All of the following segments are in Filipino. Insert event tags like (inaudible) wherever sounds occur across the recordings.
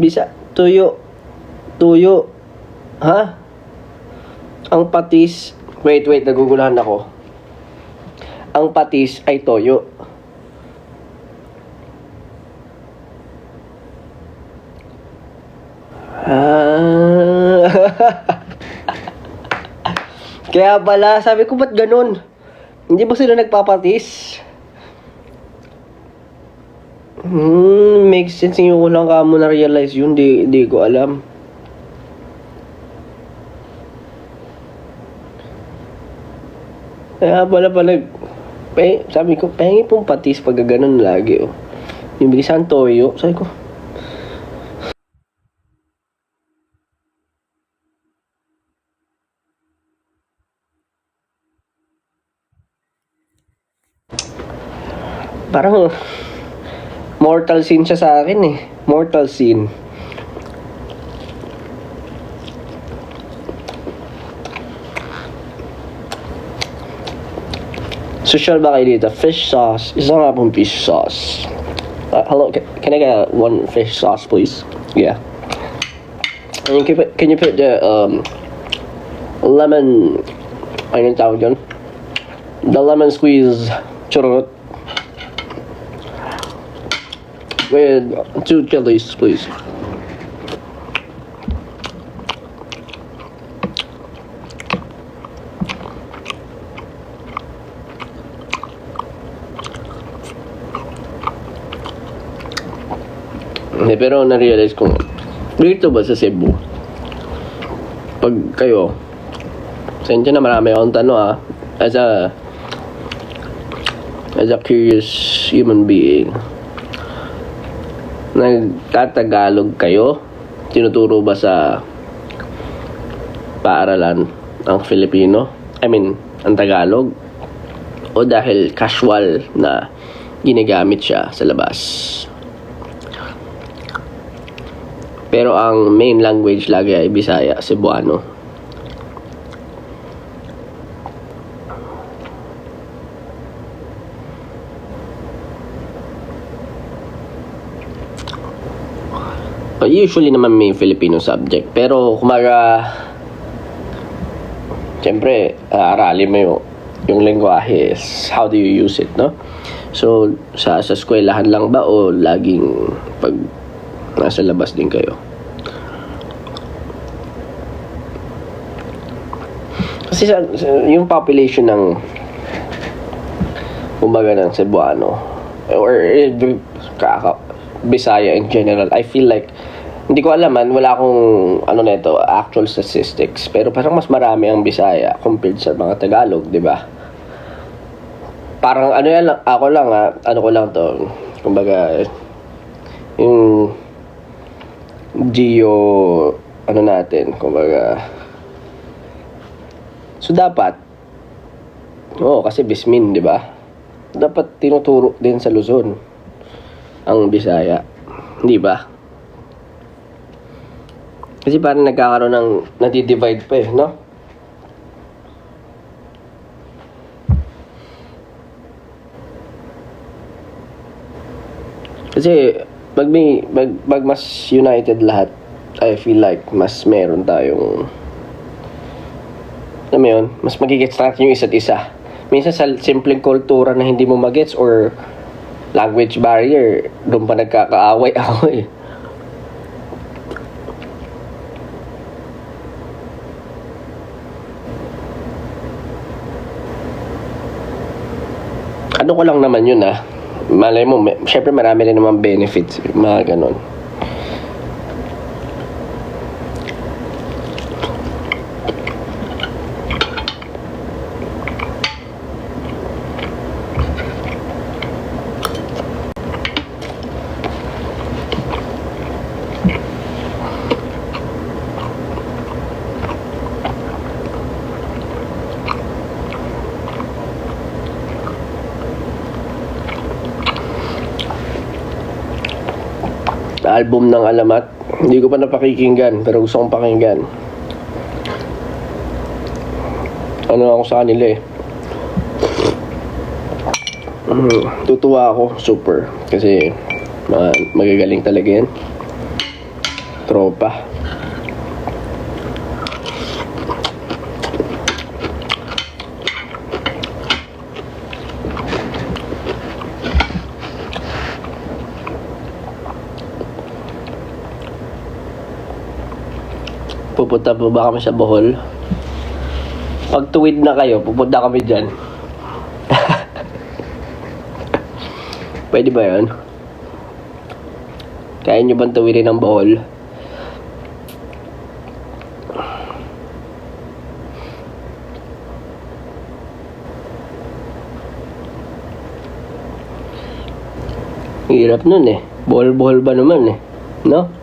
Bisa, tuyo. Tuyo. Ha? Ang patis, wait, wait, nagugulahan ako. Ang patis ay toyo. Ah. (laughs) Kaya pala, sabi ko, ba't ganun? Hindi ba sila nagpapatis? Hmm, makes sense. Ko lang ka mo na-realize yun. Di, di ko alam. Kaya pala pala, pe, sabi ko, pengi pong patis pag ganun lagi, oh. Yung bilisan toyo, sabi ko, parang mortal sin siya sa akin eh. Mortal sin. Social ba kayo dito? Fish sauce. Isa nga pong fish sauce. Uh, hello, can, I get one fish sauce, please? Yeah. And can you put, can you put the um, lemon, ano yung tawag dyan? The lemon squeeze churrot with two chilies, please. Hindi, pero na-realize ko, dito ba sa Cebu? Pag kayo, sensya na marami akong tanong ah, as a, as a curious human being, nagtatagalog kayo? Tinuturo ba sa paaralan ang Filipino? I mean, ang Tagalog? O dahil casual na ginagamit siya sa labas? Pero ang main language lagi ay Bisaya, Cebuano. Usually naman may Filipino subject. Pero kumaga, siyempre, uh, aralin mo yung, yung lengguwahe is how do you use it, no? So, sa, sa eskwelahan lang ba o laging pag nasa labas din kayo? Kasi sa, sa- yung population ng kumbaga ng Cebuano or eh, kaka Bisaya in general, I feel like hindi ko alam man, wala akong ano nito, actual statistics. Pero parang mas marami ang Bisaya compared sa mga Tagalog, 'di ba? Parang ano yan ako lang ha, ano ko lang to, kumbaga yung geo ano natin, kumbaga So dapat Oo, kasi Bismin, 'di ba? Dapat tinuturo din sa Luzon ang Bisaya. Hindi ba? Kasi parang nagkakaroon ng nadi-divide pa eh, no? Kasi pag may pag, pag mas united lahat, I feel like mas meron tayong alam mo yun, mas magigets natin yung isa't isa. Minsan sa simpleng kultura na hindi mo magets or language barrier, doon pa nagkakaaway-away. Ano ko lang naman yun ah. Malay mo, may, syempre marami rin naman benefits, mga ganon. Album ng Alamat. Hindi ko pa napakikinggan, pero gusto kong pakinggan. Ano ako sa kanila eh. Mm, tutuwa ako, super. Kasi ma- magagaling talaga yan. Tropa. Pupunta po ba kami sa Bohol? Pag tuwid na kayo, pupunta kami dyan. (laughs) Pwede ba yun? Kaya nyo bang tuwirin ang Bohol? Hirap nun eh. Bohol-bohol ba naman eh. No?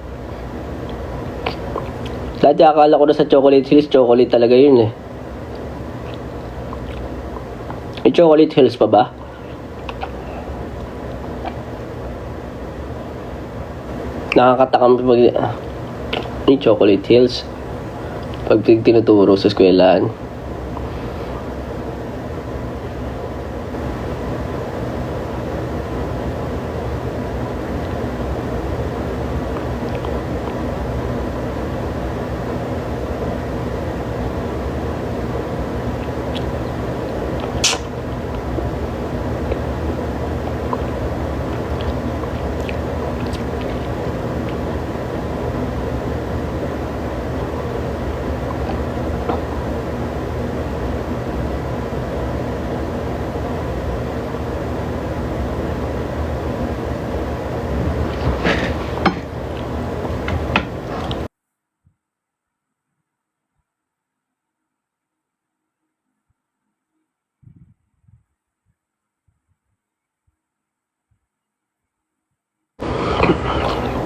Dati akala ko na sa Chocolate Hills, chocolate talaga yun eh. May Chocolate Hills pa ba? Nakakatakam pag... May Chocolate Hills. Pag tinuturo sa eskwelahan.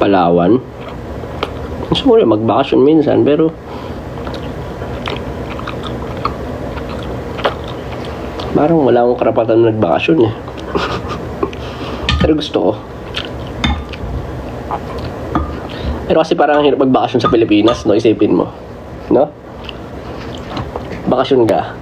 Palawan. Gusto ko rin magbakasyon minsan, pero... Parang wala akong karapatan na nagbakasyon eh. (laughs) pero gusto ko. Pero kasi parang ang hirap magbakasyon sa Pilipinas, no? Isipin mo. No? Bakasyon ka.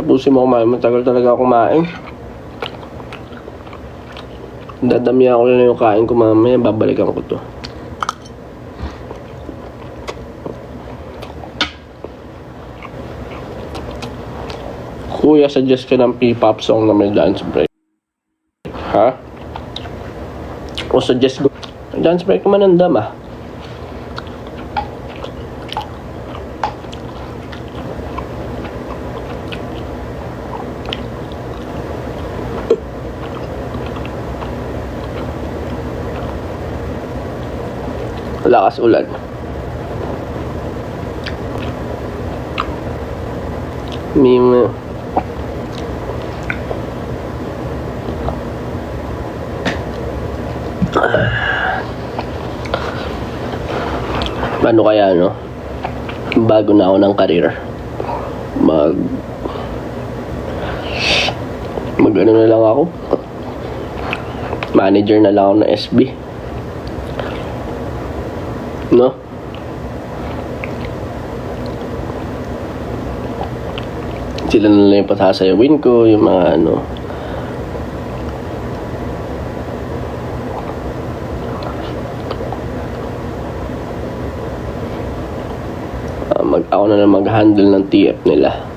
Tapusin mo kumain. Matagal talaga ako kumain. Dadamihan ko na yung kain ko mamaya. Babalikan ko to. Kuya, suggest ka ng P-pop song na may dance break. Ha? O suggest ko. Dance break naman ang dam Lakas ulan. Meme. Ano kaya no? Bago na ako ng career. Mag mag ano na lang ako. Manager na lang ako ng SB. No? Sila na lang yung pasasayawin ko, yung mga ano. Ah, mag, ako na lang mag-handle ng TF nila.